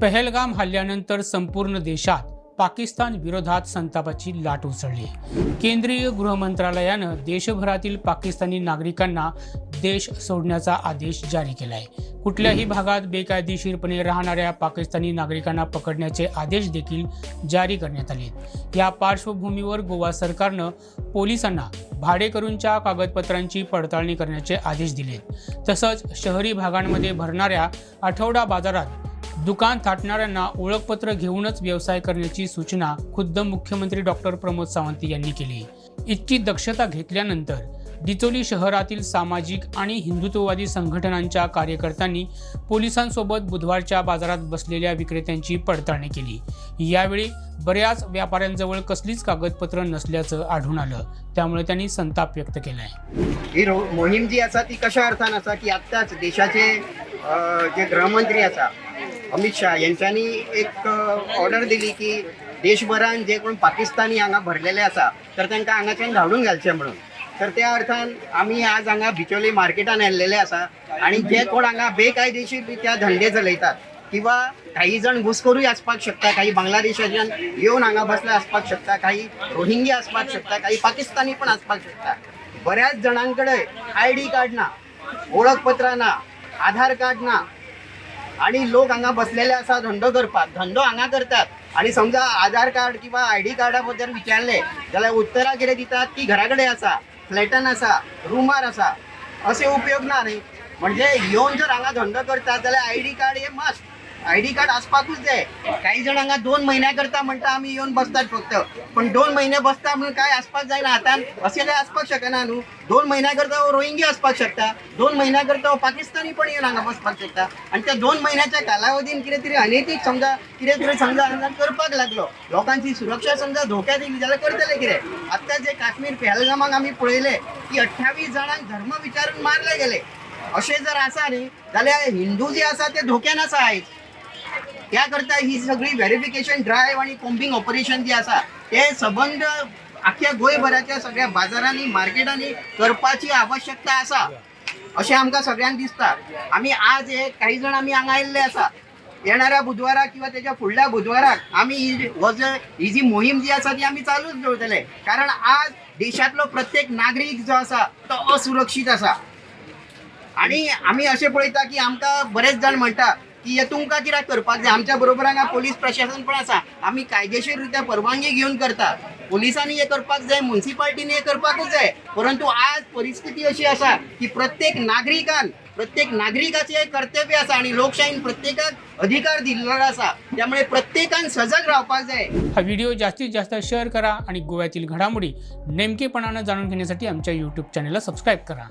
पहलगाम हल्ल्यानंतर संपूर्ण देशात पाकिस्तान विरोधात संतापाची लाट उसळली. केंद्रीय गृहमंत्रालयानं देशभरातील पाकिस्तानी नागरिकांना देश सोडण्याचा आदेश जारी केला आहे कुठल्याही भागात बेकायदेशीरपणे राहणाऱ्या पाकिस्तानी नागरिकांना पकडण्याचे आदेश देखील जारी करण्यात आले. या पार्श्वभूमीवर गोवा सरकारनं पोलिसांना भाडेकरूंच्या कागदपत्रांची पडताळणी करण्याचे आदेश दिले तसंच शहरी भागांमध्ये भरणाऱ्या आठवडा बाजारात दुकान थाटणाऱ्यांना ओळखपत्र घेऊनच व्यवसाय करण्याची सूचना खुद्द मुख्यमंत्री डॉक्टर प्रमोद सावंत यांनी केली. इतकी दक्षता घेतल्यानंतर डिचोली शहरातील सामाजिक आणि हिंदुत्ववादी संघटनांच्या कार्यकर्त्यांनी पोलिसांसोबत बुधवारच्या बाजारात बसलेल्या विक्रेत्यांची पडताळणी केली. यावेळी बऱ्याच व्यापाऱ्यांजवळ कसलीच कागदपत्र नसल्याचं आढळून आलं. त्यामुळे त्यांनी संताप व्यक्त केलाय. ही मोहीम जी असा ती कशा अर्थान असा की आत्ताच देशाचे जे गृहमंत्री असा अमित शाह यांच्यानी एक ऑर्डर दिली की देशभरान जे कोण पाकिस्तानी हांगा भरलेले आसा तर तांकां हांगाच्यान धाडून घालचें म्हणून. तर त्या अर्थान आमी आज हांगा बिचोली मार्केटान येल्लेले आसा आणि जे कोण हांगा बेकायदेशीर रित्या धंदे चलयतात किंवा काही जण घुसखोरूय आसपाक शकता काही बांगलादेशाच्यान येवन हांगा बसले आसपाक शकता काही रोहिंगी आसपाक शकता काही पाकिस्तानी पण आसपाक शकता बऱ्याच जणांकडे आय डी कार्ड ना ओळखपत्र ना आधार कार्ड ना आणि लोक हांगा बसलेले आसा धंदो करपाक धंदो हांगा करतात. आणि समजा आधार कार्ड किंवा आय डी कार्डा बद्दल विचारले जाल्यार उत्तरां कितें दितात ती घरा कडेन आसा फ्लॅटान आसा रुमार आसा असे उपयोग ना न्ही. म्हणजे येवन जर हांगा धंदो करतात जाल्यार आय डी कार्ड हे मस्ट आय डी कार्ड आसपाकूच जाय काही जण हांगा दोन म्हयन्या करता म्हणटा आमी येवन बसतात फक्त. पण दोन महिने बसता म्हणून काय आसपास जायना हातान? अशें काय आसपाक शकना न्हू दोन महिन्याकरता हो रोहिंगी आसपाक शकता. दोन महिन्याकरता हो पाकिस्तानी पण येवन हांगा बसपाक शकता. आणि त्या दोन महिन्याच्या कालावधीन कितें तरी अनैतीक समजा कितें तरी समजा हांगा करपाक लागलो. लोकांची सुरक्षा समजा धोक्यात येयली जाल्यार करतले कितें आत्तां जे काश्मीर पहलगामाक आमी पळयले की अठ्ठावीस जाणांक धर्म विचारून मारले गेले. अशें जर आसा न्ही जाल्यार हिंदू जे आसा ते धोक्यान आसा आयज त्या करता ही सगळी व्हेरिफिकेशन ड्रायव्ह आणि कोम्बिंग ऑपरेशन जे आसा ते सबंद आख्या गोंयभराच्या सगळ्या बाजारांनी मार्केटांनी करपाची आवश्यकता आसा अशें आमकां सगळ्यांक दिसता आमी आज हे काही जण आमी हांगा आयिल्ले आसा येणाऱ्या बुधवाराक किंवा त्याच्या फुडल्या बुधवाराक आमी ही हो ही जी मोहीम जी आसा ती आमी चालूच दवरतले कारण आज देशातलो प्रत्येक नागरीक जो आसा तो असुरक्षीत आसा आणि आम्ही असे पळयता की आमकां बरेच जाण म्हणटा की तुमकां कित्याक करपाक जाय? आमच्या बरोबर हांगा पोलीस प्रशासन पण आसा. आमी कायदेशीर रित्या परवानगी घेवन करता. पोलिसांनी हे करपाक जाय म्युन्सिपाल्टीनी हे करपाकूच जाय. परंतु आज परिस्थिती अशी आसा की प्रत्येक नागरिकान प्रत्येक नागरिकाचे एक कर्तव्य आसा आणि लोकशाहीन प्रत्येकाक अधिकार दिलेलो आसा. त्यामुळे प्रत्येकान सजग रावपाक जाय. हा व्हिडिओ जास्तीत जास्त शेअर करा आणि गोव्यातील घडामोडी नेमकेपणानं जाणून घेण्यासाठी आमच्या यूट्यूब चॅनेलला सबस्क्राईब करा.